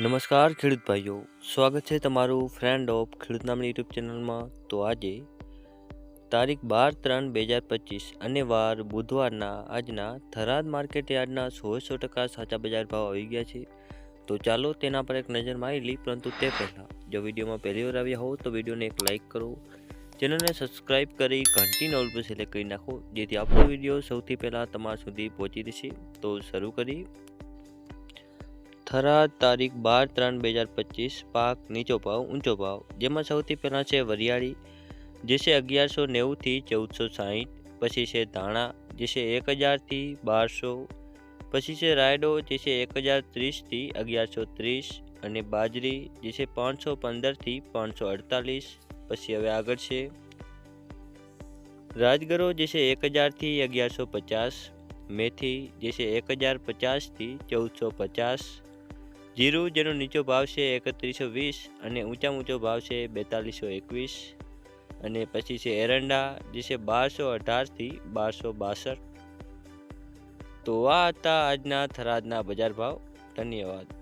નમસ્કાર, ખેડૂત ભાઈઓ. સ્વાગત છે તમારું ફ્રેન્ડ ઓફ ખેડૂત નામની યુટ્યુબ ચેનલમાં. તો આજે તારીખ બાર ત્રણ બે હજાર પચીસ અને વાર બુધવારના, આજના થરાદ માર્કેટ યાર્ડના સો સો ટકા સાચા બજાર ભાવ આવી ગયા છે. તો ચાલો તેના પર એક નજર મારી લઈ પરંતુ તે પહેલાં, જો વિડીયોમાં પહેલી વાર આવ્યા હો તો વિડીયોને એક લાઇક કરો. ચેનલને સબસ્ક્રાઇબ કરી ઘંટી નોલ પર સિલેક્ટ કરી નાખો, જેથી આપણો વીડિયો સૌથી પહેલાં તમારા સુધી પહોંચી જશે. તો શરૂ કરી થરાદ તારીખ બાર ત્રણ બે હજાર પચીસ, પાક નીચો ભાવ, ઊંચો ભાવ. જેમાં સૌથી પહેલાં છે વરિયાળી, જે છે અગિયારસો નેવુંથી ચૌદસો સાહીઠ, પછી છે ધાણા, જે છે એક હજારથી બારસો, પછી છે રાયડો, જે છે એક હજાર ત્રીસથી અગિયારસો ત્રીસ, અને બાજરી, જે છે પાંચસો પંદરથી પાંચસો અડતાલીસ, પછી હવે આગળ છે રાજગરો, જે છે એક હજારથી અગિયારસો પચાસ, મેથી, જે છે એક હજાર પચાસથી ચૌદસો પચાસ જીરું જેનો નીચો ભાવ છે એકત્રીસો વીસ અને ઊંચા ઊંચો ભાવ છે બેતાલીસો એકવીસ. અને પછી છે એરંડા, જે છે બારસો અઢારથી બારસો બાસઠ. તો આ હતા આજના થરાદના બજાર ભાવ. ધન્યવાદ.